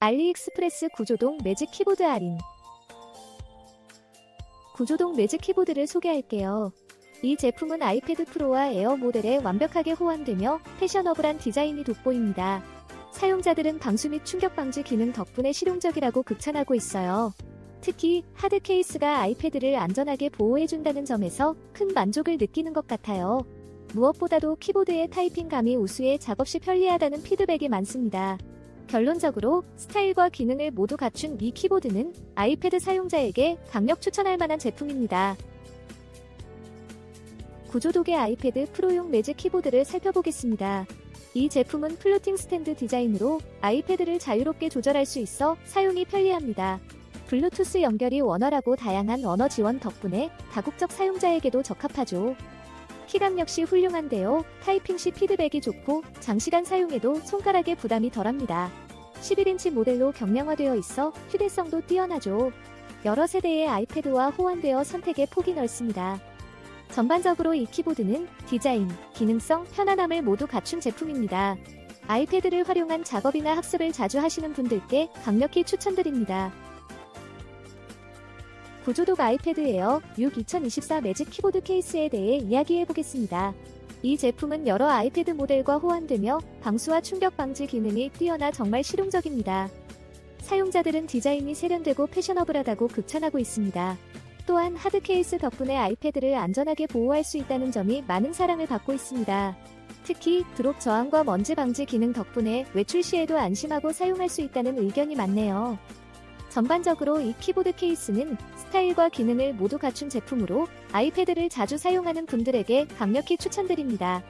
알리익스프레스 구조동 매직 키보드 할인 구조동 매직 키보드를 소개할게요. 이 제품은 아이패드 프로와 에어 모델에 완벽하게 호환되며 패셔너블한 디자인이 돋보입니다. 사용자들은 방수 및 충격 방지 기능 덕분에 실용적이라고 극찬하고 있어요. 특히 하드 케이스가 아이패드를 안전하게 보호해준다는 점에서 큰 만족을 느끼는 것 같아요. 무엇보다도 키보드의 타이핑감이 우수해 작업 시 편리하다는 피드백이 많습니다. 결론적으로 스타일과 기능을 모두 갖춘 이 키보드는 아이패드 사용자에게 강력 추천할 만한 제품입니다. 구조독의 아이패드 프로용 매직 키보드를 살펴보겠습니다. 이 제품은 플로팅 스탠드 디자인으로 아이패드를 자유롭게 조절할 수 있어 사용이 편리합니다. 블루투스 연결이 원활하고 다양한 언어 지원 덕분에 다국적 사용자에게도 적합하죠. 키감 역시 훌륭한데요. 타이핑 시 피드백이 좋고 장시간 사용해도 손가락에 부담이 덜합니다. 11인치 모델로 경량화되어 있어 휴대성도 뛰어나죠. 여러 세대의 아이패드와 호환되어 선택의 폭이 넓습니다. 전반적으로 이 키보드는 디자인, 기능성, 편안함을 모두 갖춘 제품입니다. 아이패드를 활용한 작업이나 학습을 자주 하시는 분들께 강력히 추천드립니다. 구조독 아이패드 에어 6 2024 매직 키보드 케이스에 대해 이야기해 보겠습니다. 이 제품은 여러 아이패드 모델과 호환되며 방수와 충격 방지 기능이 뛰어나 정말 실용적입니다. 사용자들은 디자인이 세련되고 패셔너블하다고 극찬하고 있습니다. 또한 하드 케이스 덕분에 아이패드를 안전하게 보호할 수 있다는 점이 많은 사랑을 받고 있습니다. 특히 드롭 저항과 먼지 방지 기능 덕분에 외출 시에도 안심하고 사용할 수 있다는 의견이 많네요. 전반적으로 이 키보드 케이스는 스타일과 기능을 모두 갖춘 제품으로 아이패드를 자주 사용하는 분들에게 강력히 추천드립니다.